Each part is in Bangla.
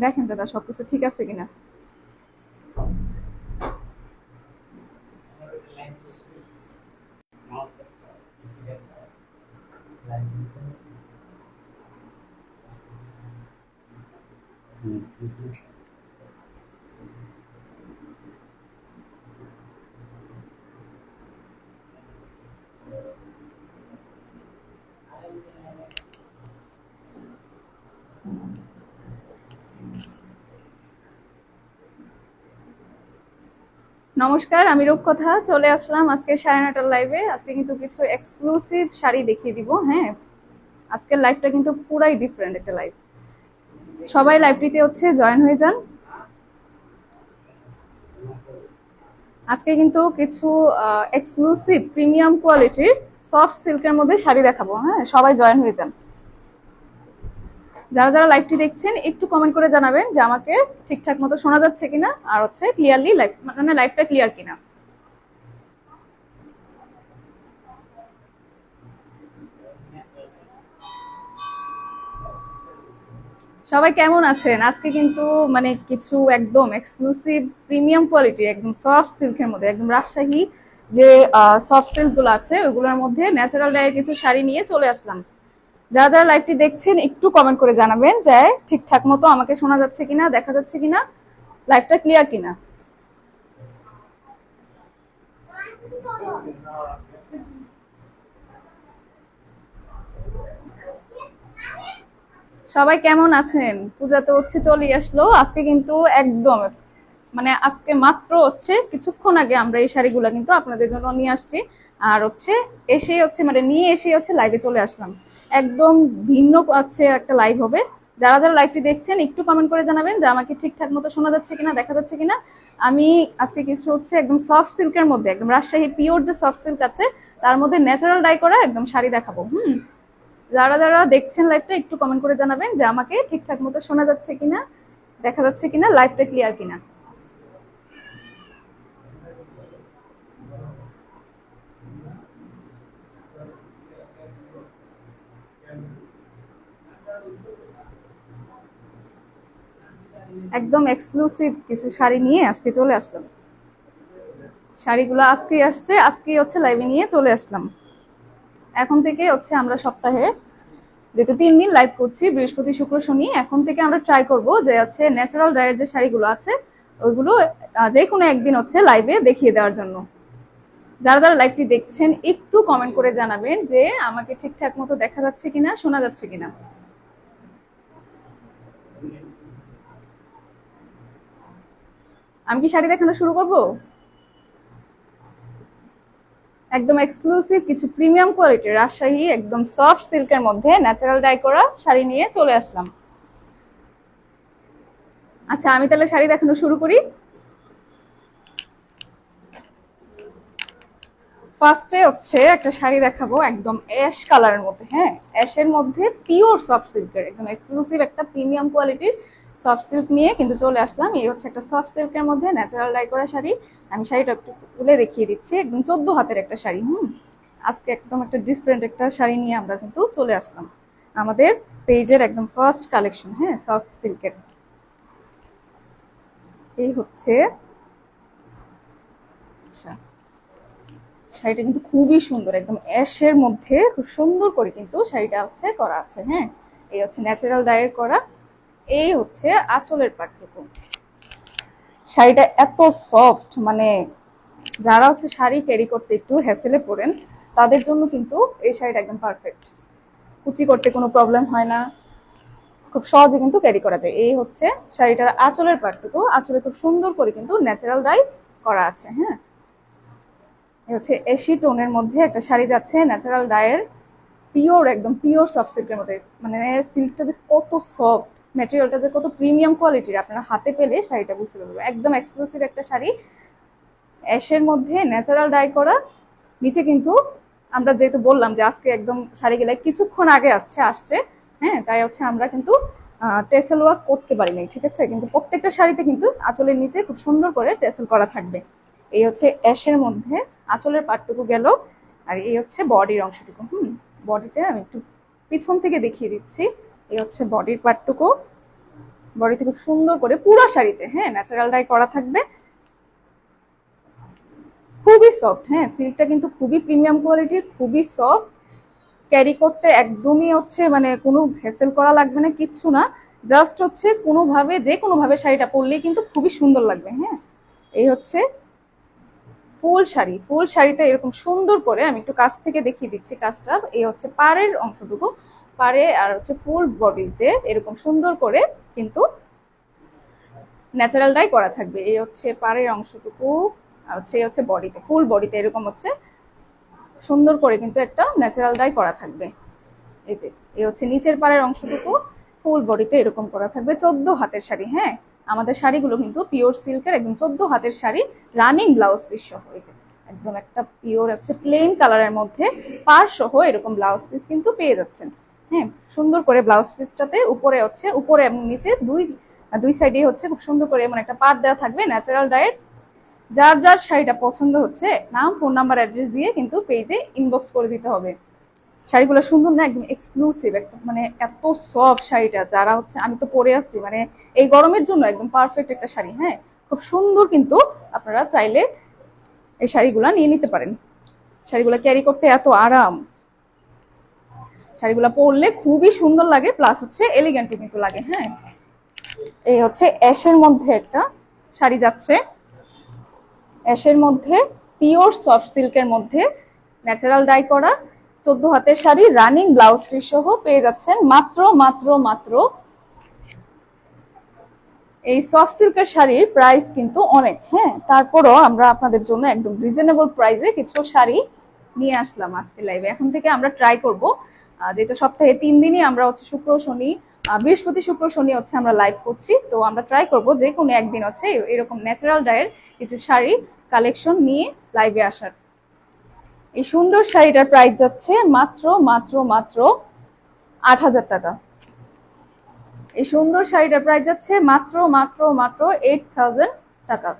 দেখেন দাদা সবকিছু ঠিক আছে কিনা? নমস্কার, আমি রূপকথা। চলে আসলাম আজকে সাড়ে নটার লাইভে আজকে কিন্তু কিছু এক্সক্লুসিভ শাড়ি দেখিয়ে দিব হ্যাঁ? আজকের লাইভটা কিন্তু পুরাই ডিফারেন্ট একটা লাইভ সবাই লাইভটিতে হচ্ছে জয়েন হয়ে যান। আজকে কিন্তু কিছু এক্সক্লুসিভ প্রিমিয়াম কোয়ালিটির সফট সিল্কের মধ্যে শাড়ি দেখাবো হ্যাঁ? সবাই জয়েন হয়ে যান। যারা যারা লাইভটি দেখছেন, একটু কমেন্ট করে জানাবেন যে আমাকে ঠিকঠাক মতো শোনা যাচ্ছে কিনা আর হচ্ছে ক্লিয়ারলি লাইভ মানে লাইভটা ক্লিয়ার কিনা। সবাই কেমন আছেন? আজকে কিন্তু মানে কিছু একদম এক্সক্লুসিভ প্রিমিয়াম কোয়ালিটি একদম সফট সিল্কের মধ্যে, একদম রাজশাহী যে সফট সিল্কগুলো আছে, ওইগুলোর মধ্যে ন্যাচারাল ডায়ের কিছু শাড়ি নিয়ে চলে আসলাম। যারা যারা লাইভটি দেখছেন, একটু কমেন্ট করে জানাবেন যে ঠিকঠাক মতো আমাকে শোনা যাচ্ছে কিনা, দেখা যাচ্ছে কিনা লাইভটা ক্লিয়ার কিনা? সবাই কেমন আছেন? পূজা তো হচ্ছে চলে আসলো, আজকে কিন্তু একদম মানে আজকে মাত্র হচ্ছে কিছুক্ষণ আগে আমরা এই শাড়িগুলো কিন্তু আপনাদের জন্য নিয়ে আসছি। আর হচ্ছে এসেই হচ্ছে মানে নিয়ে এসেই হচ্ছে লাইভে চলে আসলাম। একদম ভিন্ন আছে একটা লাইভ হবে। যারা যারা লাইভটি দেখছেন, একটু কমেন্ট করে জানাবেন যে আমাকে ঠিকঠাক মতো শোনা যাচ্ছে কিনা, দেখা যাচ্ছে কিনা। আমি আজকে কিছু হচ্ছে একদম সফট সিল্কের মধ্যে, একদম রাজশাহী পিওর যে সফট সিল্ক আছে, তার মধ্যে ন্যাচারাল ডাই করা একদম শাড়ি দেখাবো, হুম? যারা যারা দেখছেন লাইভটা একটু কমেন্ট করে জানাবেন যে আমাকে ঠিকঠাক মতো শোনা যাচ্ছে কিনা, দেখা যাচ্ছে কিনা লাইভটা ক্লিয়ার কিনা। একদম এক্সক্লুসিভ কিছু শাড়ি নিয়ে আজকে চলে আসলাম। শাড়িগুলো আজকে আসছে আজকে হচ্ছে লাইভে নিয়ে চলে আসলাম। এখন থেকে হচ্ছে আমরা সপ্তাহে যেহেতু তিন দিন লাইভ করছি, বৃহস্পতি, শুক্র, শনি, এখন থেকে আমরা ট্রাই করব যে হচ্ছে ন্যাচারাল ডায়ের যে শাড়িগুলো আছে, ওইগুলো যে কোনো একদিন হচ্ছে লাইভে দেখিয়ে দেওয়ার জন্য। যারা যারা লাইভটি দেখছেন, একটু কমেন্ট করে জানাবেন যে আমাকে ঠিকঠাক মতো দেখা যাচ্ছে কিনা, শোনা যাচ্ছে কিনা। আমি কি শাড়ি দেখানো শুরু করব? একদম এক্সক্লুসিভ কিছু প্রিমিয়াম কোয়ালিটির রাজশাহী একদম সফট সিল্কের মধ্যে ন্যাচারাল ডাই করা শাড়ি নিয়ে চলে আসলাম। আচ্ছা আমি তাহলে শাড়ি দেখানো শুরু করি। ফার্স্টে হচ্ছে একটা শাড়ি দেখাবো একদম অ্যাশ কালারের মধ্যে হ্যাঁ? অ্যাশের মধ্যে পিওর সফট সিল্কের একদম এক্সক্লুসিভ একটা প্রিমিয়াম কোয়ালিটির সফট সিল্ক নিয়ে কিন্তু চলে আসলাম। এই হচ্ছে একটা সফট সিল্কের মধ্যে ন্যাচারাল ডাই করা শাড়ি। আমি শাড়িটা একটু তুলে দেখিয়ে দিচ্ছি। একদম চোদ্দ হাতের একটা শাড়ি, হুম? আজকে একদম একটা ডিফারেন্ট একটা শাড়ি নিয়ে আমরা কিন্তু চলে আসলাম। আমাদের পেজের একদম ফার্স্ট কালেকশন হ্যাঁ সফট সিল্কের। এই হচ্ছে আচ্ছা শাড়িটা কিন্তু খুবই সুন্দর, একদম অ্যাশের মধ্যে খুব সুন্দর করে কিন্তু শাড়িটা হচ্ছে করা আছে হ্যাঁ? এই হচ্ছে ন্যাচারাল ডায়ের করা। এই হচ্ছে আঁচলের পার্থক্য। শাড়িটা এত সফট মানে যারা হচ্ছে শাড়ি ক্যারি করতে একটু হ্যাসেলে পড়েন, তাদের জন্য কিন্তু এই শাড়িটা একদম পারফেক্ট কুচি করতে কোনো প্রবলেম হয় না। খুব সহজে কিন্তু ক্যারি করা যায়। এই হচ্ছে শাড়িটার আঁচলের পাটটুকু আঁচলে খুব সুন্দর করে কিন্তু ন্যাচারাল ডাই করা আছে হ্যাঁ? এই হচ্ছে এসি টোনের মধ্যে একটা শাড়ি যাচ্ছে ন্যাচারাল ডায়ের পিওর একদম পিওর সফট সিল্কের মধ্যে। মানে সিল্কটা যে কত সফট ম্যাটেরিয়ালটা যে কত প্রিমিয়াম কোয়ালিটির আপনারা হাতে পেলে শাড়িটা বুঝতে পারবেন। একদম এক্সক্লুসিভ একটা শাড়ি। অ্যাশের মধ্যে ন্যাচারাল ডাই করা। নিচে কিন্তু আমরা যেহেতু বললাম যে আজকে একদম শাড়িগুলো কিছুক্ষণ আগে আসছে আসছে। হ্যাঁ তাই হচ্ছে আমরা কিন্তু টেসেল ওয়ার্ক করতে পারি নাই, ঠিক আছে? কিন্তু প্রত্যেকটা শাড়িতে কিন্তু আঁচলের নিচে খুব সুন্দর করে টেসেল করা থাকবে। এই হচ্ছে অ্যাশের মধ্যে আঁচলের পাটটুকু গেল। আর এই হচ্ছে বডির অংশটুকু। হুম বডিতে আমি একটু পিছন থেকে দেখিয়ে দিচ্ছি। এই হচ্ছে বডির পার্টটুকু। বডিতে খুব সুন্দর করে পুরো শাড়িতে হ্যাঁ ন্যাচারাল ডাই করা থাকবে। খুবই সফট হ্যাঁ সিল্কটা কিন্তু খুবই প্রিমিয়াম কোয়ালিটির খুবই সফট ক্যারি করতে একদমই হচ্ছে মানে কোনো ভেসেল করা লাগবে না, কিচ্ছু না। জাস্ট হচ্ছে কোনোভাবে যে কোনোভাবে শাড়িটা পরলেই কিন্তু খুবই সুন্দর লাগবে হ্যাঁ। এই হচ্ছে ফুল শাড়ি, ফুল শাড়িতে এরকম সুন্দর করে আমি একটু কাছ থেকে দেখিয়ে দিচ্ছি কাজটা। এই হচ্ছে পাড়ের অংশটুকু। পাড়ে আর হচ্ছে ফুল বডিতে এরকম সুন্দর করে কিন্তু ন্যাচারাল ডাই করা থাকবে। এই হচ্ছে পাড়ের অংশটুকু আর হচ্ছে এই হচ্ছে বডিতে, ফুল বডিতে এরকম হচ্ছে সুন্দর করে কিন্তু একটা ন্যাচারাল ডাই করা থাকবে। এই যে, এই হচ্ছে নিচের পাড়ের অংশটুকু ফুল বডিতে এরকম করা থাকবে। চোদ্দ হাতের শাড়ি হ্যাঁ? আমাদের শাড়িগুলো কিন্তু পিওর সিল্কের একদম চোদ্দ হাতের শাড়ি, রানিং ব্লাউজ পিস সহ, এই যে, একদম একটা পিওর, হচ্ছে প্লেন কালারের মধ্যে পার সহ এরকম ব্লাউজ পিস কিন্তু পেয়ে যাচ্ছেন। হ্যাঁ সুন্দর করে ব্লাউজ পিসটাতে উপরে হচ্ছে, উপরে এবং নিচে দুই দুই সাইডে হচ্ছে খুব সুন্দর করে এমন একটা পার্ট দেওয়া থাকবে ন্যাচারাল ডায়েট যার যার শাড়িটা পছন্দ হচ্ছে, নাম ফোন নাম্বার অ্যাড্রেস দিয়ে কিন্তু পেজে ইনবক্স করে দিতে হবে। শাড়িগুলো সুন্দর না, একদম এক্সক্লুসিভ একটা মানে এত সফট শাড়িটা, যারা হচ্ছে, আমি তো পরে আসছি মানে এই গরমের জন্য একদম পারফেক্ট একটা শাড়ি হ্যাঁ? খুব সুন্দর কিন্তু আপনারা চাইলে এই শাড়িগুলো নিয়ে নিতে পারেন। শাড়িগুলো ক্যারি করতে এত আরাম। শাড়িগুলো পরলে খুবই সুন্দর লাগে প্লাস হচ্ছে এলিগেন্টও কিন্তু লাগে হ্যাঁ? এই হচ্ছে অ্যাশের মধ্যে একটা শাড়ি যাচ্ছে। অ্যাশের মধ্যে পিওর সফট সিল্কের মধ্যে ন্যাচারাল ডাই করা চোদ্দ হাতের শাড়ি রানিং ব্লাউজ পিস সহ পেয়ে যাচ্ছেন মাত্র মাত্র মাত্র। এই সফট সিল্কের শাড়ির প্রাইস কিন্তু অনেক হ্যাঁ? তারপরও আমরা আপনাদের জন্য একদম রিজনেবল প্রাইসে কিছু শাড়ি নিয়ে আসলাম আজকে লাইভে এখন থেকে আমরা ট্রাই করব যেহেতু সপ্তাহে তিন দিনই আমরা হচ্ছে শুক্র, শনি বৃহস্পতি, শুক্র, শনি হচ্ছে আমরা লাইভ করছি। তো আমরা ট্রাই করব যে কোনো একদিন হচ্ছে এরকম ন্যাচারাল ডায়ের কিছু শাড়ি কালেকশন নিয়ে লাইভে আসার। এই সুন্দর শাড়িটার প্রাইস যাচ্ছে মাত্র মাত্র মাত্র আট হাজার টাকা। এই সুন্দর শাড়িটার প্রাইস যাচ্ছে মাত্র মাত্র মাত্র এইট থাউজেন্ড টাকা।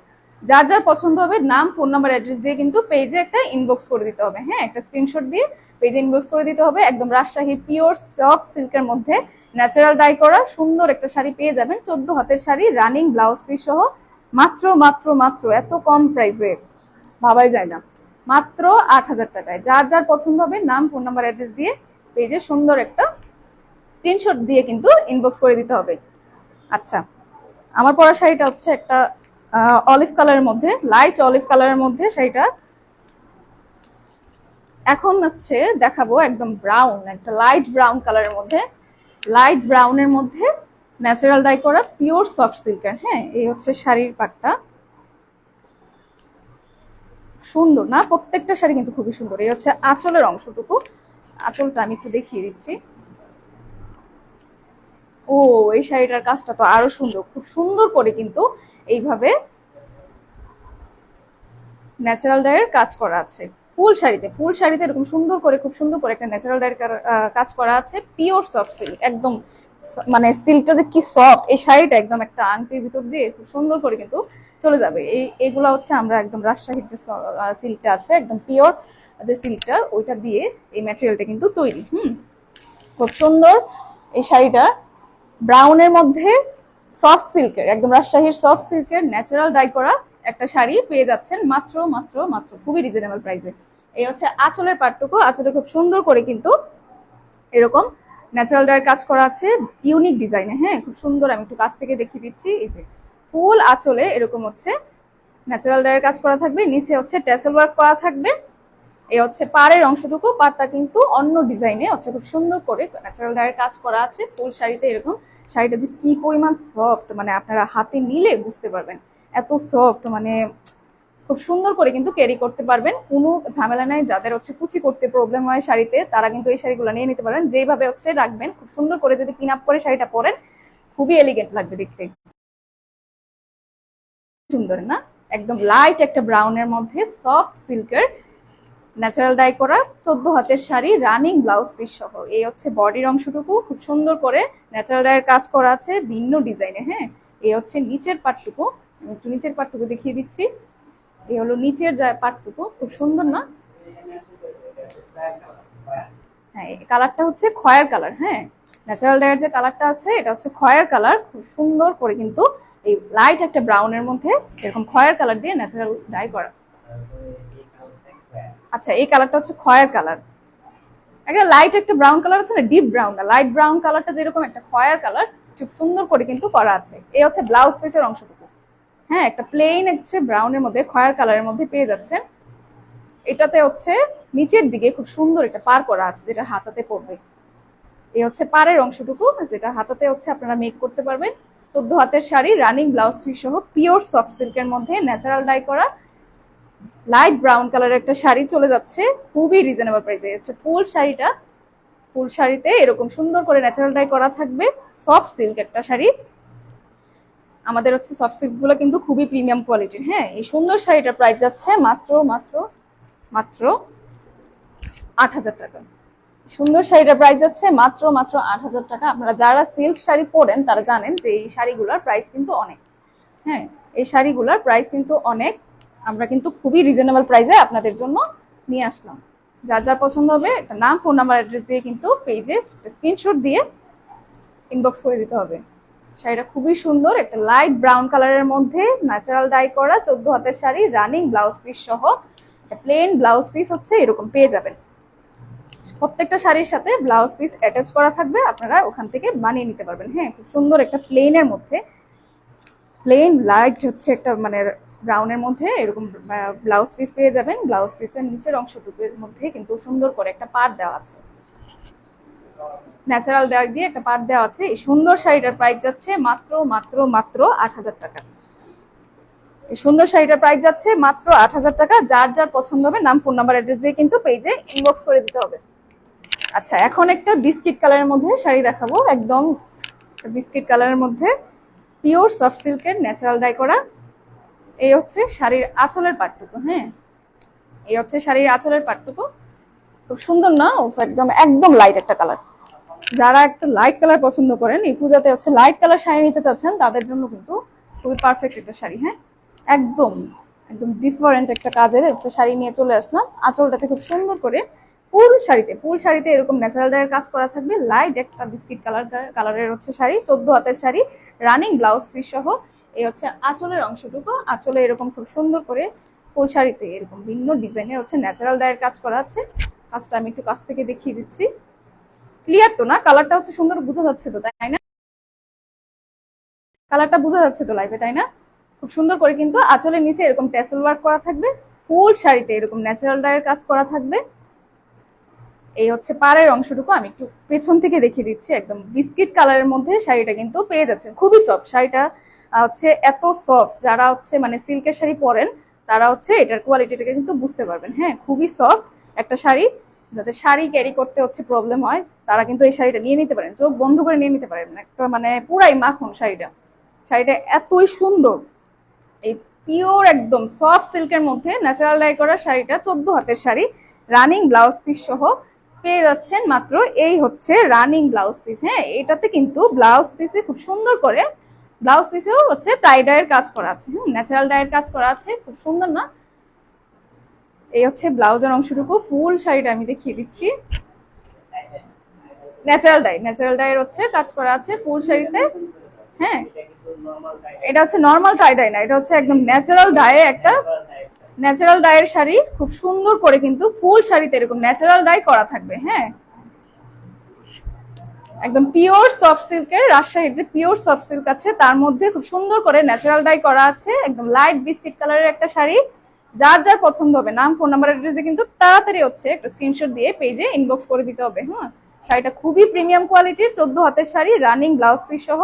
যার যার পছন্দ হবে নাম ফোন নাম্বার অ্যাড্রেস দিয়ে কিন্তু পেজে একটা ইনবক্স করে দিতে হবে। হ্যাঁ একটা স্ক্রিনশট দিয়ে পেজে ইনবক্স করে দিতে হবে। একদম রাজশাহী পিওর সফট সিল্কের মধ্যে ন্যাচারাল ডাই করা সুন্দর একটা শাড়ি পেয়ে যাবেন। চোদ্দ হাতের শাড়ি রানিং ব্লাউজ পিস সহ। মাত্র মাত্র মাত্র এত কম প্রাইসে ভাবাই যায় না। মাত্র আট হাজার টাকায়। যার যার পছন্দ হবে নাম ফোন নাম্বার অ্যাড্রেস দিয়ে পেজে সুন্দর একটা স্ক্রিনশট দিয়ে কিন্তু ইনবক্স করে দিতে হবে। আচ্ছা আমার পরা শাড়িটা হচ্ছে একটা অলিভ কালারের মধ্যে লাইট অলিভ কালারের মধ্যে শাড়িটা এখন হচ্ছে দেখাবো একদম ব্রাউন একটা লাইট ব্রাউন কালারের মধ্যে। লাইট ব্রাউনের মধ্যে ন্যাচারাল ডাই করা পিওর সফট সিল্কের হ্যাঁ? এই হচ্ছে শাড়ির পাটটা। সুন্দর না? প্রত্যেকটা শাড়ি কিন্তু খুবই সুন্দর। এই হচ্ছে আঁচলের অংশটুকু। আঁচলটা আমি একটু দেখিয়ে দিচ্ছি। ও, এই শাড়িটার কাজটা তো আরও সুন্দর। খুব সুন্দর করে কিন্তু এইভাবে ন্যাচারাল ডায়ের কাজ করা আছে। ফুল শাড়িতে ফুল শাড়িতে এরকম সুন্দর করে, খুব সুন্দর করে একটা ন্যাচারাল ডায়ের কাজ করা আছে। পিওর সফট সিল্ক একদম মানে সিল্কটা যে কি সফট এই শাড়িটা একদম একটা আংটির ভিতর দিয়ে খুব সুন্দর করে কিন্তু চলে যাবে। এই, এগুলা হচ্ছে আমরা একদম রাজশাহীর যে সিল্কটা আছে, একদম পিওর যে সিল্কটা ওইটা দিয়ে এই ম্যাটেরিয়ালটা কিন্তু তৈরি, হুম? খুব সুন্দর এই শাড়িটা। ব্রাউনের মধ্যে সফট সিল্কের একদম রাজশাহীর সফট সিল্কের ন্যাচারাল ডাই করা একটা শাড়ি পেয়ে যাচ্ছেন মাত্র মাত্র মাত্র, খুবই রিজনেবল প্রাইসে এই হচ্ছে আঁচলের পাটটুকু আঁচলে খুব সুন্দর করে কিন্তু এরকম ন্যাচারাল ডায়ের কাজ করা আছে ইউনিক ডিজাইনে হ্যাঁ খুব সুন্দর, আমি একটু কাছ থেকে দেখিয়ে দিচ্ছি। এই যে, ফুল আঁচলে এরকম হচ্ছে ন্যাচারাল ডায়ের কাজ করা থাকবে। নিচে হচ্ছে টেসেল ওয়ার্ক করা থাকবে। এই হচ্ছে পাড়ের অংশটুকু। পাড়টা কিন্তু অন্য ডিজাইনে হচ্ছে খুব সুন্দর করে ন্যাচারাল ডায়ের কাজ করা আছে। ফুল শাড়িতে এরকম। শাড়িটা যে কি পরিমাণ সফট মানে আপনারা হাতে নিলে বুঝতে পারবেন। এত সফট মানে খুব সুন্দর করে কিন্তু ক্যারি করতে পারবেন। কোনো ঝামেলা নাই, যাদের হচ্ছে কুচি করতে প্রবলেম হয় শাড়িতে, তারা কিন্তু এই শাড়িগুলো নিয়ে নিতে পারেন যেভাবে হচ্ছে রাখবেন, খুব সুন্দর করে যদি পিন আপ করে শাড়িটা পরেন, খুবই এলিগেন্ট লাগবে দেখতে। সুন্দর, না? একদম লাইট একটা ব্রাউনের মধ্যে সফট সিল্কের ন্যাচারাল ডাই করা চোদ্দ হাতের শাড়ি রানিং ব্লাউজ পিস সহ। এই হচ্ছে বডির অংশটুকু, খুব সুন্দর করে ন্যাচারাল ডাইয়ের কাজ করা আছে, ভিন্ন ডিজাইনে হ্যাঁ? এই হচ্ছে নিচের পাটটুকু, একটু নিচের পাটটুকু দেখিয়ে দিচ্ছি। এই হলো নিচের যা পাটটুকু, খুব সুন্দর না? হ্যাঁ কালারটা হচ্ছে খয়ের কালার হ্যাঁ? ন্যাচারাল ডায়ের যে কালারটা আছে, এটা হচ্ছে খয়ের কালার, খুব সুন্দর করে কিন্তু এই লাইট একটা ব্রাউনের মধ্যে এরকম খয়ের কালার দিয়ে ন্যাচারাল ডাই করা। আচ্ছা এই কালারটা হচ্ছে খয়ের কালার। একটা লাইট একটা ব্রাউন কালার আছে না? ডিপ ব্রাউন লাইট ব্রাউন কালারটা যেরকম একটা খয়ের কালার, খুব সুন্দর করে কিন্তু করা আছে। এই হচ্ছে ব্লাউজ পিসের অংশটুকু। হ্যাঁ একটা প্লেন হচ্ছে ব্রাউনের মধ্যে, খয়ের কালারের মধ্যে পেয়ে যাচ্ছেন। এটাতে হচ্ছে নিচের দিকে খুব সুন্দর একটা পার করা আছে, যেটা হাতাতে পড়বে। এই হচ্ছে পাড়ের অংশটুকু, যেটা হাতাতে হচ্ছে আপনারা মেক করতে পারবেন। চোদ্দ হাতের শাড়ি রানিং ব্লাউজ পিস সহ পিওর সফট সিল্কের মধ্যে ন্যাচারাল ডাই করা। লাইট ব্রাউন কালারের একটা শাড়ি চলে যাচ্ছে, খুবই রিজনেবল প্রাইসে হচ্ছে ফুল শাড়িটা। ফুল শাড়িতে এরকম সুন্দর করে ন্যাচারাল ডাই করা থাকবে। সফট সিল্ক একটা শাড়ি। আমাদের হচ্ছে সফট সিল্কগুলো কিন্তু খুবই প্রিমিয়াম কোয়ালিটির হ্যাঁ এই সুন্দর শাড়িটার প্রাইস যাচ্ছে মাত্র মাত্র মাত্র আট হাজার টাকা। সুন্দর শাড়িটার প্রাইস যাচ্ছে মাত্র মাত্র আট হাজার টাকা। আপনারা যারা সিল্ক শাড়ি পরেন, তারা জানেন যে এই শাড়িগুলোর প্রাইস কিন্তু অনেক। হ্যাঁ এই শাড়িগুলোর প্রাইস কিন্তু অনেক। আমরা কিন্তু খুবই রিজনেবল প্রাইসে আপনাদের জন্য নিয়ে আসলাম। যার যার পছন্দ হবে, নাম ফোন নাম্বার অ্যাড্রেস দিয়ে কিন্তু পেজে স্ক্রিনশট দিয়ে ইনবক্স করে দিতে হবে। শাড়িটা খুবই সুন্দর, একটা লাইট ব্রাউন কালারের মধ্যে ন্যাচারাল ডাই করা, চোদ্দ হাতের শাড়ি রানিং ব্লাউজ পিস সহ প্লেন ব্লাউজ পিস হচ্ছে, এরকম পেয়ে যাবেন। প্রত্যেকটা শাড়ির সাথে ব্লাউজ পিস অ্যাটাচ করা থাকবে, আপনারা ওখান থেকে বানিয়ে নিতে পারবেন। হ্যাঁ খুব সুন্দর একটা প্লেনের মধ্যে প্লেন লাইট হচ্ছে একটা মানে ব্রাউনের মধ্যে এরকম ব্লাউজ পিস পেয়ে যাবেন। ব্লাউজ পিসের নিচের অংশটুকুর মধ্যে কিন্তু সুন্দর করে একটা পাট দেওয়া আছে। ন্যাচারাল ডার্ক দিয়ে একটা পাট দেওয়া আছে। এই সুন্দর শাড়িটার প্রাইস যাচ্ছে মাত্র মাত্র মাত্র আট হাজার টাকা। এই সুন্দর শাড়িটার প্রাইস যাচ্ছে মাত্র আট হাজার টাকা। যার যার পছন্দ হবে নাম ফোন নাম্বার অ্যাড্রেস দিয়ে কিন্তু পেজে ইনবক্স করে দিতে হবে। আচ্ছা এখন একটা বিস্কিট কালারের মধ্যে শাড়ি দেখাবো। একদম বিস্কিট কালারের মধ্যে পিওর সফট সিল্কের ন্যাচারাল ডাই করা। এই হচ্ছে শাড়ির আঁচলের পাটটুকু হ্যাঁ? এই হচ্ছে শাড়ির আঁচলের পাটটুকু। খুব সুন্দর না? একদম একদম লাইট একটা কালার যারা একটা লাইট কালার পছন্দ করেন, এই পূজাতে হচ্ছে লাইট কালার শাড়ি নিতে চাচ্ছেন, তাদের জন্য কিন্তু খুবই পারফেক্ট একটা শাড়ি হ্যাঁ? একদম একদম ডিফারেন্ট একটা কাজের হচ্ছে শাড়ি নিয়ে চলে আসলাম। আঁচলটাতে খুব সুন্দর করে ফুল শাড়িতে ফুল শাড়িতে এরকম ন্যাচারাল ডায়ের কাজ করা থাকবে। লাইট একটা বিস্কিট কালার কালারের হচ্ছে শাড়ি, চোদ্দ হাতের শাড়ি রানিং ব্লাউজ পিস সহ। এই হচ্ছে আঁচলের অংশটুকু। আঁচলে এরকম খুব সুন্দর করে ফুল শাড়িতে এরকম ভিন্ন ডিজাইনের হচ্ছে ন্যাচারাল ডায়ের কাজ করা আছে। কাজটা আমি একটু কাছ থেকে দেখিয়ে দিচ্ছি। ক্লিয়ার তো না? কালারটা হচ্ছে সুন্দর বোঝা যাচ্ছে তো, তাই না? কালারটা বোঝা যাচ্ছে তো লাইভে তাই না? খুব সুন্দর করে কিন্তু আঁচলের নিচে এরকম টেসেল ওয়ার্ক করা থাকবে। ফুল শাড়িতে এরকম ন্যাচারাল ডায়ের কাজ করা থাকবে। এই হচ্ছে পাড়ের অংশটুকু, আমি একটু পেছন থেকে দেখিয়ে দিচ্ছি, একদম বিস্কিট কালারের মধ্যে শাড়িটা কিন্তু পেয়ে যাচ্ছেন। খুবই সফট শাড়িটা হচ্ছে এত সফট যারা হচ্ছে মানে সিল্কের শাড়ি পরেন, তারা হচ্ছে এটার কোয়ালিটিটাকে কিন্তু বুঝতে পারবেন। হ্যাঁ খুবই সফট একটা শাড়ি। যাতে শাড়ি ক্যারি করতে হচ্ছে প্রবলেম হয়, তারা কিন্তু এই শাড়িটা নিয়ে নিতে পারেন, চোখ বন্ধ করে নিয়ে নিতে পারেন। একটা মানে পুরাই মাখন শাড়িটা। শাড়িটা এতই সুন্দর। এই পিওর একদম সফট সিল্কের মধ্যে ন্যাচারাল ডাই করা শাড়িটা, চোদ্দ হাতের শাড়ি রানিং ব্লাউজ পিস সহ পেয়ে যাচ্ছেন মাত্র এই হচ্ছে রানিং ব্লাউজ পিস হ্যাঁ এটাতে কিন্তু ব্লাউজ পিসে খুব সুন্দর করে ব্লাউজ পিসেও হচ্ছে টাই ডায়ের কাজ করা আছে। ন্যাচারাল ডায়ের কাজ করা আছে, খুব সুন্দর না? এই হচ্ছে ব্লাউজের অংশটুকু, ফুল শাড়িটা আমি দেখিয়ে দিচ্ছি। ন্যাচারাল ডাই ন্যাচারাল ডাইয়ের হচ্ছে কাজ করা আছে ফুল শাড়িতে। হ্যাঁ এটা হচ্ছে নর্মাল টাই ডাই না, এটা হচ্ছে একদম ন্যাচারাল ডায়ে একটা ন্যাচারাল ডাইয়ের শাড়ি। খুব সুন্দর করে কিন্তু ফুল শাড়িতে এরকম ন্যাচারাল ডাই করা থাকবে হ্যাঁ। একদম পিওর সফট সিল্কের রাজশাহীর যে পিওর সফট সিল্ক আছে, তার মধ্যে খুব সুন্দর করে ন্যাচারাল ডাই করা আছে। একদম লাইট বিস্কিট কালারের একটা শাড়ি। যার যার পছন্দ হবে, নাম ফোন নাম্বার অ্যাড্রেসে কিন্তু তাড়াতাড়ি হচ্ছে একটা স্ক্রিনশট দিয়ে পেজে ইনবক্স করে দিতে হবে হ্যাঁ শাড়িটা খুবই প্রিমিয়াম কোয়ালিটির চোদ্দ হাতের শাড়ি রানিং ব্লাউজ পিস সহ।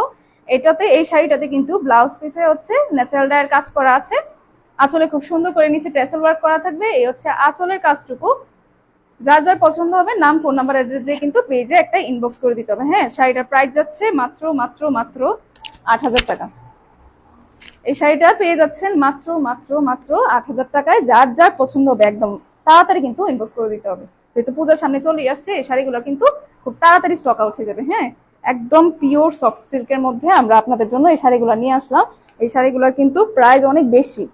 এটাতে, এই শাড়িটাতে কিন্তু ব্লাউজ পিসে হচ্ছে ন্যাচারাল ডায়ের কাজ করা আছে। আঁচলে খুব সুন্দর করে নিচে টেসেল ওয়ার্ক করা থাকবে, এই হচ্ছে আঁচলের কাজটুকু। যার যার পছন্দ হবে, নাম ফোন নাম্বার অ্যাড্রেস দিয়ে কিন্তু পেজে একটা ইনবক্স করে দিতে হবে হ্যাঁ? শাড়িটার প্রাইস যাচ্ছে মাত্র মাত্র মাত্র আট হাজার টাকা। এই শাড়িটা পেয়ে যাচ্ছেন মাত্র মাত্র মাত্র আট হাজার টাকায়। যার যার পছন্দ হবে একদম তাড়াতাড়ি কিন্তু ইনবক্স করে দিতে হবে। যেহেতু পূজার সামনে চলে আসছে, এই শাড়িগুলো কিন্তু খুব তাড়াতাড়ি স্টক আউট হয়ে যাবে হ্যাঁ? একদম পিওর সফট সিল্কের মধ্যে আমরা আপনাদের জন্য এই শাড়িগুলো নিয়ে আসলাম। এই শাড়িগুলোর কিন্তু প্রাইস অনেক বেশি।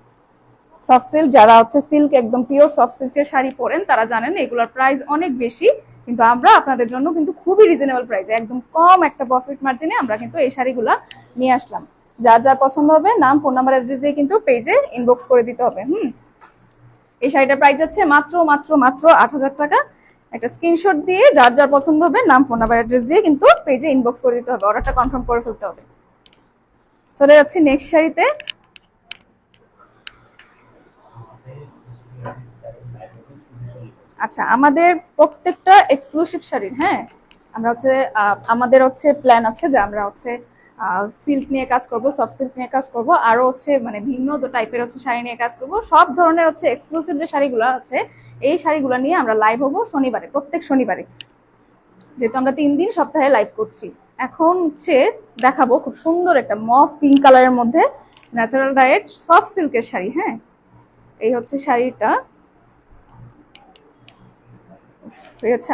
সফট সিল্ক যারা হচ্ছে সিল্ক একদম পিওর সফট সিল্কের শাড়ি পরেন, তারা জানেন এগুলোর প্রাইস অনেক বেশি। কিন্তু আমরা আপনাদের জন্য কিন্তু খুবই রিজনেবল প্রাইসে একদম কম একটা প্রফিট মার্জিনে আমরা কিন্তু এই শাড়িগুলো নিয়ে আসলাম। যার যার পছন্দ হবে, নাম ফোন নাম্বার অ্যাড্রেস দিয়ে কিন্তু পেজে ইনবক্স করে দিতে হবে, হুম? এই শাড়িটার প্রাইস হচ্ছে মাত্র মাত্র মাত্র আট হাজার টাকা। একটা স্ক্রিনশট দিয়ে যার যার পছন্দ হবে, নাম ফোন নাম্বার অ্যাড্রেস দিয়ে কিন্তু পেজে ইনবক্স করে দিতে হবে অর্ডারটা কনফার্ম করে ফেলতে হবে। চলে যাচ্ছি নেক্সট শাড়িতে। আচ্ছা আমাদের প্রত্যেকটা এক্সক্লুসিভ শাড়ির হ্যাঁ? আমরা হচ্ছে আমাদের হচ্ছে প্ল্যান আছে যে আমরা হচ্ছে সিল্ক নিয়ে কাজ করব সফট সিল্ক নিয়ে কাজ করব, আরও হচ্ছে মানে ভিন্ন টাইপের হচ্ছে শাড়ি নিয়ে কাজ করব। সব ধরনের হচ্ছে এক্সক্লুসিভ যে শাড়িগুলো আছে, এই শাড়িগুলো নিয়ে আমরা লাইভ হব শনিবারে, প্রত্যেক শনিবারে। যেহেতু আমরা তিন দিন সপ্তাহে লাইভ করছি। এখন হচ্ছে দেখাবো খুব সুন্দর একটা মফ পিঙ্ক কালারের মধ্যে ন্যাচারাল ডায়েট সফট সিল্কের শাড়ি হ্যাঁ? এই হচ্ছে শাড়িটা। এই হচ্ছে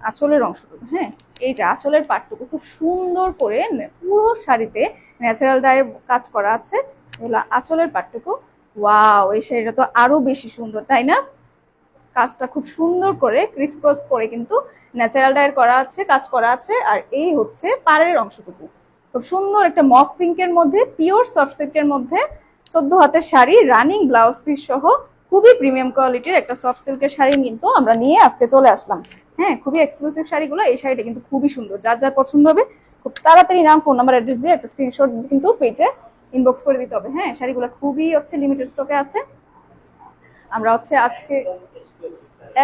আঁচলের অংশটুকু হ্যাঁ? এই যে আঁচলের পাটটুকু খুব সুন্দর করে পুরো শাড়িতে ন্যাচারাল ডায়ের কাজ করা আছে। আঁচলের পাটটুকু। ওয়াও এই শাড়িটা তো আরও বেশি সুন্দর, তাই না? কাজটা খুব সুন্দর করে ক্রিস ক্রস করে কিন্তু ন্যাচারাল ডায়ের করা আছে, কাজ করা আছে। আর এই হচ্ছে পাড়ের অংশটুকু। খুব সুন্দর একটা মক পিঙ্কের মধ্যে পিওর সফট সিল্কের মধ্যে, চোদ্দ হাতের শাড়ি রানিং ব্লাউজ পিস সহ খুবই প্রিমিয়াম কোয়ালিটির একটা সফট সিল্কের শাড়ি কিন্তু আমরা নিয়ে আজকে চলে আসলাম। হ্যাঁ খুবই এক্সক্লুসিভ শাড়িগুলো, এই শাড়িটা কিন্তু খুবই সুন্দর। যার যার পছন্দ হবে, খুব তাড়াতাড়ি নাম ফোন নাম্বার অ্যাড্রেস দিয়ে একটা স্ক্রিনশট কিন্তু পেজে ইনবক্স করে দিতে হবে। হ্যাঁ শাড়িগুলো খুবই হচ্ছে লিমিটেড স্টকে আছে। আমরা হচ্ছে আজকে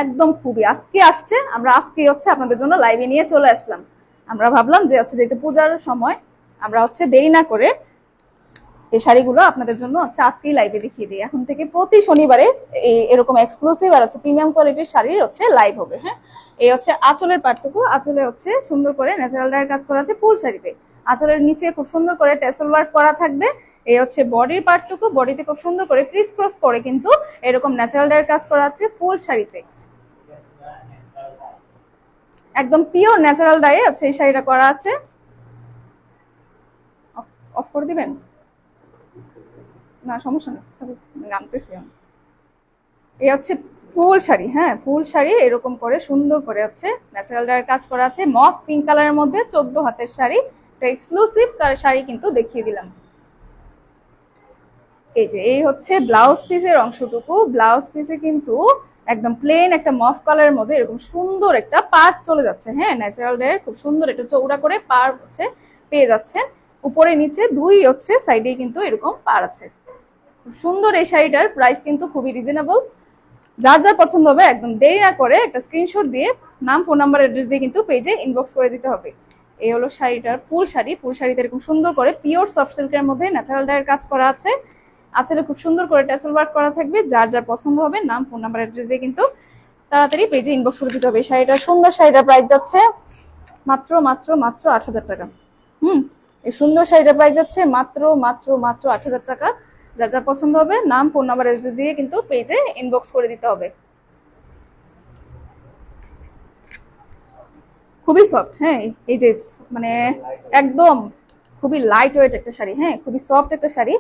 একদম খুবই, আজকে আসছে, আমরা আজকে হচ্ছে আপনাদের জন্য লাইভে নিয়ে চলে আসলাম। আমরা ভাবলাম যে হচ্ছে যেহেতু পূজার সময়, আমরা হচ্ছে দেরি না করে এই শাড়িগুলো আপনাদের জন্য হচ্ছে আজকেই লাইভে দেখিয়ে দিই। এখন থেকে প্রতি শনিবারে এই এরকম এক্সক্লুসিভ আর হচ্ছে প্রিমিয়াম কোয়ালিটির শাড়ির হচ্ছে লাইভ হবে হ্যাঁ? এই হচ্ছে আঁচলের পার্থক্য। আঁচলে হচ্ছে সুন্দর করে ন্যাচারাল ডায়ের কাজ করা আছে ফুল শাড়িতে। আঁচলের নিচে খুব সুন্দর করে টেসেল ওয়ার্ক করা থাকবে। এই হচ্ছে বডির পার্টটুকু বডিতে খুব সুন্দর করে ক্রিস ক্রস করে কিন্তু এরকম ন্যাচারাল ডায়ের কাজ করা আছে ফুল শাড়িতে। একদম পিওর ন্যাচারাল ডায়ে হচ্ছে এই শাড়িটা করা আছে। অফ করে দিবেন? না, সমস্যা নেই। জানতেছি আমি। এই হচ্ছে ফুল শাড়ি হ্যাঁ ফুল শাড়ি এরকম করে, সুন্দর করে হচ্ছে ন্যাচারাল ডায়ের কাজ করা আছে। মফ পিঙ্ক কালারের মধ্যে চোদ্দ হাতের শাড়ি। একটা এক্সক্লুসিভ শাড়ি কিন্তু দেখিয়ে দিলাম। এই যে, এই হচ্ছে ব্লাউজ পিসের অংশটুকু। ব্লাউজ পিসে কিন্তু একদম প্লেন একটা মফ কালারের মধ্যে এরকম সুন্দর একটা পার্ট চলে যাচ্ছে। হ্যাঁ ন্যাচারাল ডায়ের খুব সুন্দর একটা চৌড়া করে পার হচ্ছে, পেয়ে যাচ্ছে। উপরে, নিচে দুই হচ্ছে সাইডে কিন্তু এরকম পার আছে। সুন্দর এই শাড়িটার প্রাইস কিন্তু খুবই রিজনেবল যার যার পছন্দ হবে একদম দেরি না করে একটা স্ক্রিনশট দিয়ে নাম ফোন নাম্বার অ্যাড্রেস দিয়ে কিন্তু পেজে ইনবক্স করে দিতে হবে। এই হলো শাড়িটার ফুল শাড়ি। ফুল শাড়িতে এরকম সুন্দর করে পিওর সফট সিল্কের মধ্যে ন্যাচারাল ডায়ের কাজ করা আছে। আঁচলে খুব সুন্দর করে টেসেল ওয়ার্ক করা থাকবে। যার যার পছন্দ হবে নাম ফোন নাম্বার অ্যাড্রেস দিয়ে কিন্তু তাড়াতাড়ি পেজে ইনবক্স করে দিতে হবে। এই শাড়িটার সুন্দর শাড়িটার প্রাইস যাচ্ছে মাত্র মাত্র মাত্র আট হাজার টাকা। হুম, এই সুন্দর শাড়িটার প্রাইস যাচ্ছে মাত্র মাত্র মাত্র আট হাজার টাকা। যার যার পছন্দ হবে, নাম ফোন নাম্বার দিয়ে কিন্তু পেজে ইনবক্স করে দিতে হবে। খুবই সফট হ্যাঁ এই যে মানে একদম খুবই লাইট ওয়েট একটা শাড়ি হ্যাঁ খুবই সফট একটা শাড়ি।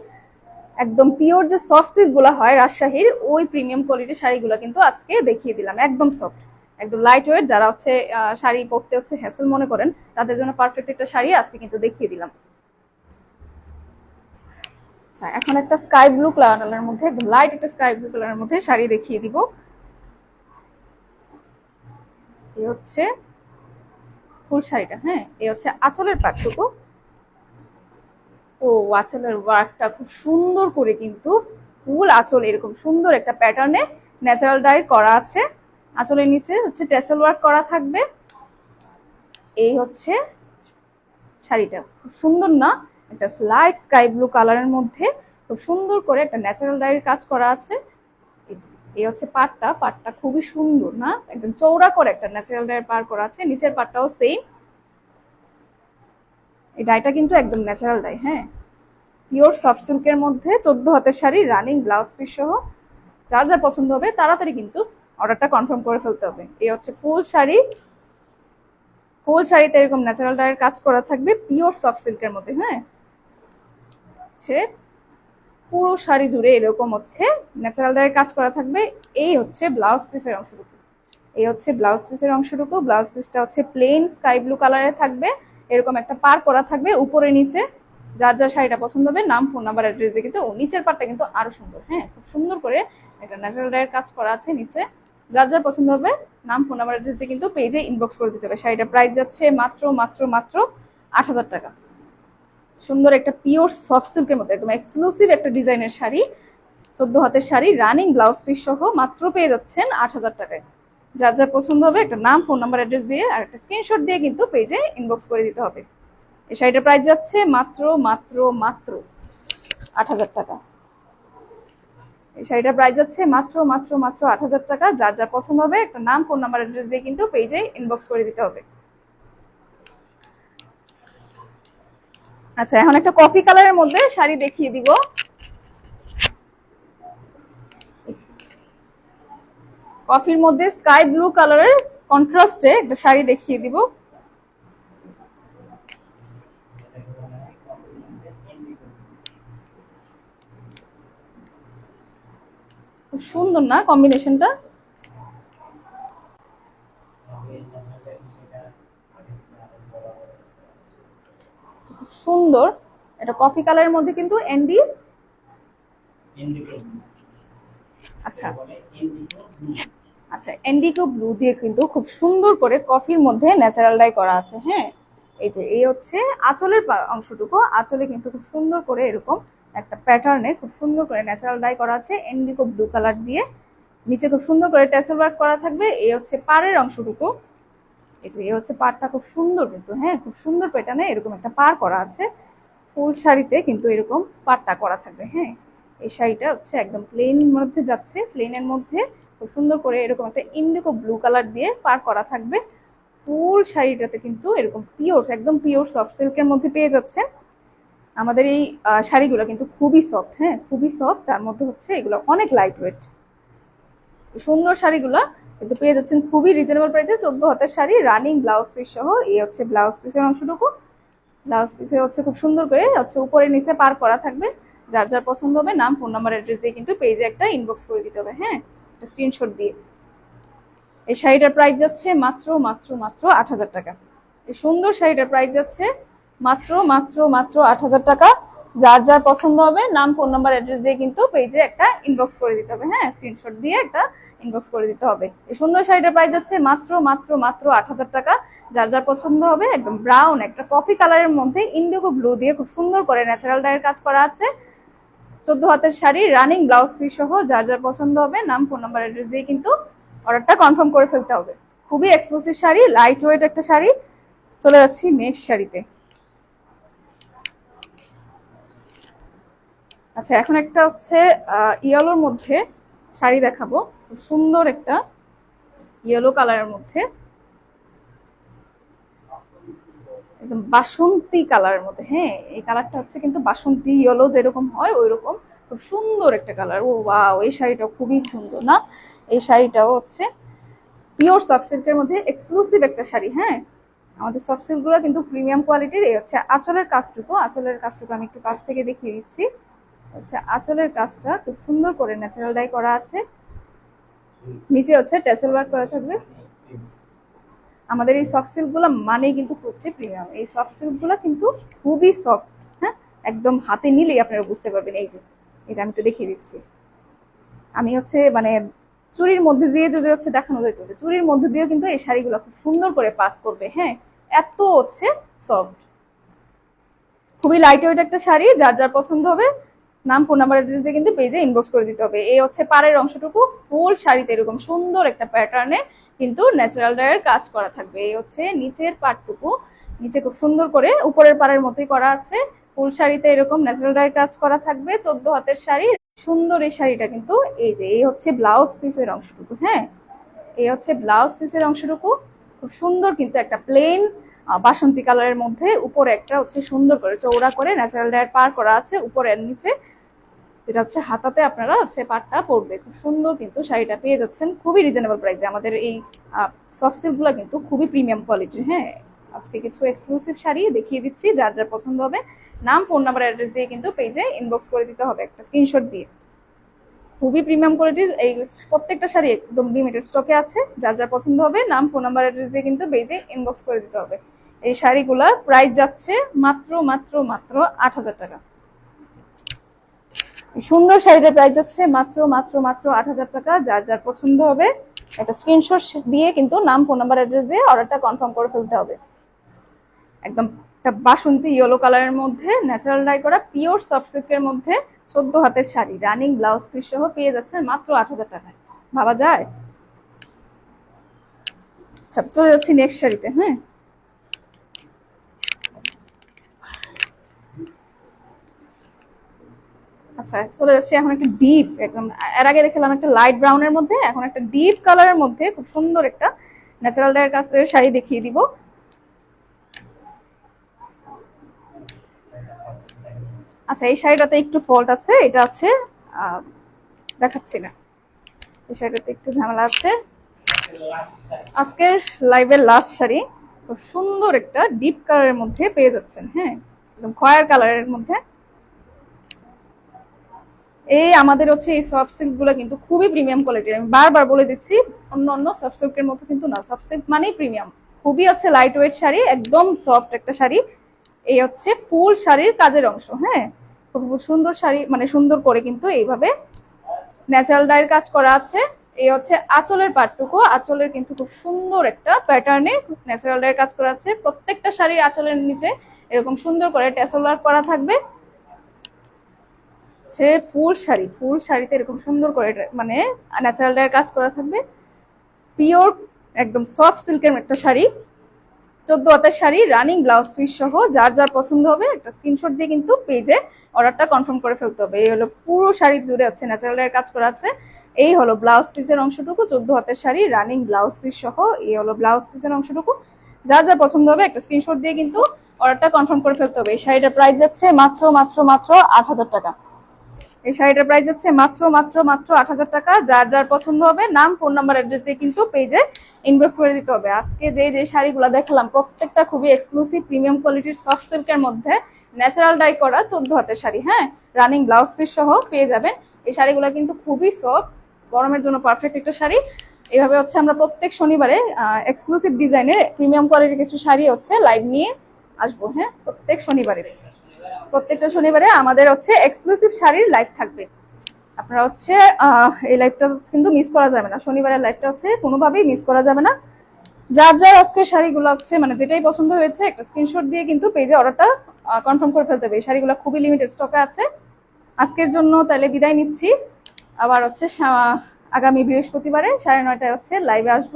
একদম পিওর যে সফট সিল্কগুলো হয় রাজশাহীর, ওই প্রিমিয়াম কোয়ালিটির শাড়িগুলো কিন্তু আজকে দেখিয়ে দিলাম। একদম সফট একদম লাইট ওয়েট যারা হচ্ছে শাড়ি পরতে হচ্ছে হ্যাসেল মনে করেন, তাদের জন্য পারফেক্ট একটা শাড়ি আজকে কিন্তু দেখিয়ে দিলাম। আচ্ছা এখন একটা স্কাই ব্লু কালারের মধ্যে লাইট একটা স্কাই ব্লু কালারের মধ্যে শাড়ি দেখিয়ে দিব। এই হচ্ছে ফুল শাড়িটা হ্যাঁ? এই হচ্ছে আঁচলের পাটটুকু। ও, আঁচলের ওয়ার্কটা খুব সুন্দর করে কিন্তু ফুল আঁচল, এরকম সুন্দর একটা প্যাটার্নে ন্যাচারাল ডাই করা আছে। আঁচলের নিচে হচ্ছে টেসেল ওয়ার্ক করা থাকবে। এই হচ্ছে শাড়িটা, খুব সুন্দর না? একটা লাইট স্কাই ব্লু কালারের মধ্যে খুব সুন্দর করে একটা ন্যাচারাল ডাইয়ের কাজ করা আছে। এই হচ্ছে পাটটা পাটটা খুবই সুন্দর, না? একদম চৌড়া করে একটা ন্যাচারাল ডাইয়ের পার করা আছে, নিচের পাটটাও সেম এই ডাইটা কিন্তু একদম ন্যাচারাল ডাই হ্যাঁ? পিওর সফট সিল্কের মধ্যে, চোদ্দ হাতের শাড়ি রানিং ব্লাউজ পিস সহ যার যা পছন্দ হবে, তাড়াতাড়ি কিন্তু অর্ডারটা কনফার্ম করে ফেলতে হবে। এই হচ্ছে ফুল শাড়ি। ফুল শাড়িতে এরকম ন্যাচারাল ডায়ের কাজ করা থাকবে পিওর সফট সিল্কের মধ্যে হ্যাঁ? হচ্ছে পুরো শাড়ি জুড়ে এরকম হচ্ছে ন্যাচারাল ডায়ের কাজ করা থাকবে। এই হচ্ছে ব্লাউজ পিসের অংশটুকু। এই হচ্ছে ব্লাউজ পিসের অংশটুকু। ব্লাউজ পিসটা হচ্ছে প্লেন স্কাই ব্লু কালারের থাকবে। এরকম একটা পার করা থাকবে উপরে নিচে। যার যার শাড়িটা পছন্দ হবে, নাম ফোন নাম্বার অ্যাড্রেস দিয়ে কিন্তু নিচের পার্টটা কিন্তু আরও সুন্দর। হ্যাঁ খুব সুন্দর করে একটা ন্যাচারাল ডায়ের কাজ করা আছে নিচে। যার যার পছন্দ হবে, নাম ফোন নাম্বার অ্যাড্রেস দিয়ে কিন্তু পেজে ইনবক্স করে দিতে হবে। শাড়িটা প্রাইস যাচ্ছে মাত্র মাত্র মাত্র আট হাজার টাকা। সুন্দর একটা পিওর সফট সিল্কের মধ্যে, একদম এক্সক্লুসিভ একটা ডিজাইনের শাড়ি, চোদ্দ হাতের শাড়ি রানিং ব্লাউজ পিস সহ মাত্র পেয়ে যাচ্ছেন আট হাজার টাকায়। যার যার পছন্দ হবে, একটা নাম ফোন নাম্বার অ্যাড্রেস দিয়ে আর একটা স্ক্রিনশট দিয়ে কিন্তু পেজে ইনবক্স করে দিতে হবে। এই শাড়িটার প্রাইস যাচ্ছে মাত্র মাত্র মাত্র আট হাজার টাকা। এই শাড়িটার প্রাইস যাচ্ছে মাত্র মাত্র মাত্র আট হাজার টাকা। যার যার পছন্দ হবে, একটা নাম ফোন নাম্বার অ্যাড্রেস দিয়ে কিন্তু পেজে ইনবক্স করে দিতে হবে। আচ্ছা এখন একটা কফি কালারের মধ্যে শাড়ি দেখিয়ে দিব। কফির মধ্যে স্কাই ব্লু কালারের কন্ট্রাস্টে একটা শাড়ি দেখিয়ে দিব। সুন্দর না কম্বিনেশনটা খুব সুন্দর। এটা কফি কালারের মধ্যে কিন্তু এন্ডি আচ্ছা। আচ্ছা এন্ডিকো ব্লু দিয়ে কিন্তু খুব সুন্দর করে কফির মধ্যে ন্যাচারাল ডাই করা আছে হ্যাঁ? এই যে এই হচ্ছে আঁচলের অংশটুকু। আঁচলে কিন্তু খুব সুন্দর করে এরকম একটা প্যাটার্নে খুব সুন্দর করে ন্যাচারাল ডাই করা আছে এন্ডিকো ব্লু কালার দিয়ে। নিচে খুব সুন্দর করে টেসেল ওয়ার্ক করা থাকবে। এই হচ্ছে পাড়ের অংশটুকু। এই যে এই হচ্ছে পাড়টা খুব সুন্দর কিন্তু হ্যাঁ? খুব সুন্দর প্যাটার্নে এরকম একটা পার করা আছে। ফুল শাড়িতে কিন্তু এরকম পাড়টা করা থাকবে হ্যাঁ? এই শাড়িটা হচ্ছে একদম প্লেন মধ্যে যাচ্ছে প্লেনের মধ্যে খুব সুন্দর করে এরকম একটা ইন্ডিকো ব্লু কালার দিয়ে পার করা থাকবে। ফুল শাড়িটাতে কিন্তু এরকম পিওর একদম পিওর সফট সিল্কের মধ্যে পেয়ে যাচ্ছেন আমাদের এই শাড়িগুলো কিন্তু খুবই সফট হ্যাঁ? খুবই সফট তার মধ্যে হচ্ছে এগুলো অনেক লাইট ওয়েট সুন্দর শাড়িগুলো কিন্তু পেয়ে যাচ্ছেন খুবই রিজনেবল প্রাইসে চোদ্দ হাতের শাড়ি রানিং ব্লাউজ পিস সহ, এই হচ্ছে ব্লাউজ পিসের অংশটুকু। ব্লাউজ পিসে হচ্ছে খুব সুন্দর করে, হচ্ছে উপরে নিচে পার করা থাকবে। যার যার পছন্দ হবে নাম ফোন নাম্বার অ্যাড্রেস দিয়ে কিন্তু পেজে একটা ইনবক্স করে দিতে হবে হ্যাঁ? স্ক্রিনশট দিয়ে। এই শাড়িটার প্রাইস যাচ্ছে মাত্র মাত্র মাত্র আট হাজার টাকা। এই সুন্দর শাড়িটার প্রাইস যাচ্ছে মাত্র মাত্র মাত্র আট হাজার টাকা। যার যার পছন্দ হবে, নাম ফোন নাম্বার অ্যাড্রেস দিয়ে কিন্তু পেজে একটা ইনবক্স করে দিতে হবে হ্যাঁ? স্ক্রিনশট দিয়ে একটা ইনবক্স করে দিতে হবে। এই সুন্দর শাড়িটার প্রাইস যাচ্ছে মাত্র মাত্র মাত্র আট হাজার টাকা। যার যার পছন্দ হবে, একদম ব্রাউন একটা কফি কালারের মধ্যে ইন্ডিগো ব্লু দিয়ে খুব সুন্দর করে ন্যাচারাল ডায়ের কাজ করা আছে। চোদ্দ হাতের শাড়ি রানিং ব্লাউজ পিস সহ, যার যার পছন্দ হবে, নাম ফোন নাম্বার অ্যাড্রেস দিয়ে কিন্তু অর্ডারটা কনফার্ম করে ফেলতে হবে। খুবই এক্সক্লুসিভ শাড়ি লাইট ওয়েট একটা শাড়ি। চলে যাচ্ছি নেক্সট শাড়িতে। আচ্ছা এখন একটা হচ্ছে ইয়েলোর মধ্যে শাড়ি দেখাবো। খুব সুন্দর একটা ইয়েলো কালারের মধ্যে। একদম বাসন্তী কালারের মধ্যে হ্যাঁ এই কালারটা হচ্ছে কিন্তু বাসন্তী ইয়েলো যেরকম হয় ওই রকম খুব সুন্দর একটা কালার ও ওয়াও এই শাড়িটা খুবই সুন্দর, না? এই শাড়িটাও হচ্ছে পিওর সফট সিল্কের মধ্যে এক্সক্লুসিভ একটা শাড়ি হ্যাঁ? আমাদের সফট সিল্কগুলো কিন্তু প্রিমিয়াম কোয়ালিটির এই হচ্ছে আঁচলের কাজটুকু। আঁচলের কাজটুকু আমি একটু কাছ থেকে দেখিয়ে দিচ্ছি। হচ্ছে আঁচলের কাজটা খুব সুন্দর করে ন্যাচারাল ডাই করা আছে। নিচে হচ্ছে টেসেল ওয়ার্ক করা থাকবে। আমাদের এই সফট সিল্কগুলো মানেই কিন্তু হচ্ছে প্রিমিয়াম এই সফট সিল্কগুলো কিন্তু খুবই সফট হ্যাঁ? একদম হাতে নিলেই আপনারা বুঝতে পারবেন। এই যে এটা আমি তো দেখিয়ে দিচ্ছি। আমি হচ্ছে মানে চুরির মধ্যে দিয়ে যদি হচ্ছে দেখানো যেত চুরির মধ্যে দিয়েও কিন্তু এই শাড়িগুলো খুব সুন্দর করে পাস করবে হ্যাঁ? এত হচ্ছে সফট খুবই লাইট ওয়েট একটা শাড়ি, যার যার পছন্দ হবে নাম ফোন নাম্বার অ্যাড্রেস দিয়ে কিন্তু পেজে ইনবক্স করে দিতে হবে। এই হচ্ছে পাড়ের অংশটুকু, ফুল শাড়িতে এরকম সুন্দর একটা প্যাটার্নে কিন্তু ন্যাচারাল ডায়ের কাজ করা থাকবে। এই হচ্ছে নিচের পাটটুকু, নিচে খুব সুন্দর করে উপরের পাড়ের মতোই করা আছে। ফুল শাড়িতে এরকম ন্যাচারাল ডায়ের কাজ করা থাকবে, চোদ্দ হাতের শাড়ি, সুন্দর এই শাড়িটা কিন্তু এই যে, এই হচ্ছে ব্লাউজ পিসের অংশটুকু হ্যাঁ? এই হচ্ছে ব্লাউজ পিসের অংশটুকু, খুব সুন্দর কিন্তু একটা প্লেন বাসন্তী কালারের মধ্যে উপরে একটা হচ্ছে সুন্দর করে চৌড়া করে ন্যাচারাল ডায়ার পার করা আছে উপরে আর নিচে, যেটা হচ্ছে হাতাতে আপনারা হচ্ছে পাটটা পরবে। খুব সুন্দর কিন্তু শাড়িটা পেয়ে যাচ্ছেন, খুবই রিজনেবল প্রাইসে আমাদের এই সফট সিল্কগুলো কিন্তু খুবই প্রিমিয়াম কোয়ালিটির হ্যাঁ। আজকে কিছু এক্সক্লুসিভ শাড়ি দেখিয়ে দিচ্ছি, যার যার পছন্দ হবে। নাম ফোন নাম্বার অ্যাড্রেস দিয়ে কিন্তু পেজে ইনবক্স করে দিতে হবে একটা স্ক্রিনশট দিয়ে। খুবই প্রিমিয়াম কোয়ালিটির এই প্রত্যেকটা শাড়ি একদম লিমিটেড স্টকে আছে। যার যার পছন্দ হবে, নাম ফোন নাম্বার অ্যাড্রেস দিয়ে কিন্তু পেজে ইনবক্স করে দিতে হবে। এই শাড়িগুলোর প্রাইস যাচ্ছে মাত্র মাত্র মাত্র আট হাজার টাকা। সুন্দর শাড়িটার প্রাইস যাচ্ছে মাত্র মাত্র মাত্র আট হাজার টাকা। যার যার পছন্দ হবে একটা স্ক্রিনশট দিয়ে কিন্তু নাম, ফোন নাম্বার, অ্যাড্রেস দিয়ে অর্ডারটা কনফার্ম করে ফেলতে হবে। একদম একটা বাসন্তী ইয়েলো কালারের মধ্যে, ন্যাচারাল ডাই করা, পিওর সফট সিল্কের মধ্যে চোদ্দ হাতের শাড়ি। রানিং ব্লাউজ পিস সহ পেয়ে যাচ্ছে মাত্র আট হাজার টাকায়। ভাবা যায়? আচ্ছা চলে যাচ্ছি নেক্সট শাড়িতে হ্যাঁ? আচ্ছা চলে যাচ্ছি এখন একটা ডিপ একদম, এর আগে দেখলাম একটা লাইট ব্রাউনের মধ্যে, এখন একটা ডিপ কালারের মধ্যে খুব সুন্দর একটা ন্যাচারাল ডায়ের কাছের শাড়ি দেখিয়ে দিব। আচ্ছা এই শাড়িটাতে একটু ফল্ট আছে, এটা আছে দেখাচ্ছি না। এই শাড়িটাতে একটু ঝামেলা আছে। আজকের লাইভের লাস্ট শাড়ি, খুব সুন্দর একটা ডিপ কালারের মধ্যে পেয়ে যাচ্ছেন হ্যাঁ একদম খয়ের কালারের মধ্যে। এই আমাদের হচ্ছে এই সফট সিল্কগুলো কিন্তু খুবই প্রিমিয়াম কোয়ালিটির আমি বারবার বলে দিচ্ছি, অন্য অন্য সফট সিল্কের মতো কিন্তু না সফট সিল্ক মানেই প্রিমিয়াম খুবই হচ্ছে লাইট ওয়েট শাড়ি, একদম সফট একটা শাড়ি। এই হচ্ছে ফুল শাড়ির কাজের অংশ হ্যাঁ? খুব সুন্দর শাড়ি মানে সুন্দর করে কিন্তু এইভাবে ন্যাচারাল ডাইয়ের কাজ করা আছে। এই হচ্ছে আঁচলের পাটটুকু, আঁচলের কিন্তু খুব সুন্দর একটা প্যাটার্নে ন্যাচারাল ডাইয়ের কাজ করা আছে। প্রত্যেকটা শাড়ির আঁচলের নিচে এরকম সুন্দর করে ট্যাসেল ওয়ার্ক করা থাকবে। সে ফুল শাড়ি, ফুল শাড়িতে এরকম সুন্দর করে মানে ন্যাচারাল ডায়ের কাজ করা থাকবে। পিওর একদম সফট সিল্কের একটা শাড়ি, চোদ্দ হাতের শাড়ি রানিং ব্লাউজ পিস সহ, যার যার পছন্দ হবে, একটা স্ক্রিনশট দিয়ে কিন্তু পেজে অর্ডারটা কনফার্ম করে ফেলতে হবে। এই হলো পুরো শাড়ি জুড়ে হচ্ছে ন্যাচারাল এর কাজ করা আছে। এই হলো ব্লাউজ পিসের অংশটুকু, চোদ্দ হাতের শাড়ি রানিং ব্লাউজ পিস সহ, এই হলো ব্লাউজ পিসের অংশটুকু। যার যা পছন্দ হবে, একটা স্ক্রিনশট দিয়ে কিন্তু অর্ডারটা কনফার্ম করে ফেলতে হবে। এই শাড়িটার প্রাইস যাচ্ছে মাত্র মাত্র মাত্র আট হাজার টাকা। এই শাড়িটার প্রাইস যাচ্ছে মাত্র মাত্র মাত্র আট হাজার টাকা। যার যার পছন্দ হবে, নাম ফোন নাম্বার অ্যাড্রেস দিয়ে কিন্তু পেজে ইনবক্স করে দিতে হবে। আজকে যে যে শাড়িগুলো দেখালাম, প্রত্যেকটা খুবই এক্সক্লুসিভ প্রিমিয়াম কোয়ালিটির সফট সিল্কের মধ্যে ন্যাচারাল ডাই করা চোদ্দ হাতের শাড়ি হ্যাঁ? রানিং ব্লাউজ পিস সহ পেয়ে যাবেন। এই শাড়িগুলো কিন্তু খুবই সফট গরমের জন্য পারফেক্ট একটা শাড়ি। এভাবে হচ্ছে আমরা প্রত্যেক শনিবারে এক্সক্লুসিভ ডিজাইনের প্রিমিয়াম কোয়ালিটির কিছু শাড়ি হচ্ছে লাইভ নিয়ে আসব হ্যাঁ? প্রত্যেক শনিবারে। প্রত্যেকটা শনিবারে আমাদের হচ্ছে এক্সক্লুসিভ শাড়ির লাইভ থাকবে। আপনারা হচ্ছে এই লাইভটা কিন্তু মিস করা যাবে না। শনিবারের লাইভটা হচ্ছে কোনোভাবেই মিস করা যাবে না। যার যার আজকে শাড়িগুলো হচ্ছে মানে যেটাই পছন্দ হয়েছে, একটা স্ক্রিনশট দিয়ে কিন্তু পেজে অর্ডারটা কনফার্ম করে ফেলতে হবে। এই শাড়িগুলো খুবই লিমিটেড স্টকে আছে। আজকের জন্য তাহলে বিদায় নিচ্ছি। আবার হচ্ছে আগামী বৃহস্পতিবারে সাড়ে নয়টায় হচ্ছে লাইভে আসব।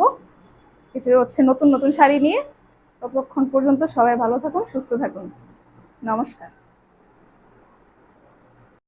কিছু হচ্ছে নতুন নতুন শাড়ি নিয়ে। ততক্ষণ পর্যন্ত সবাই ভালো থাকুন, সুস্থ থাকুন। নমস্কার।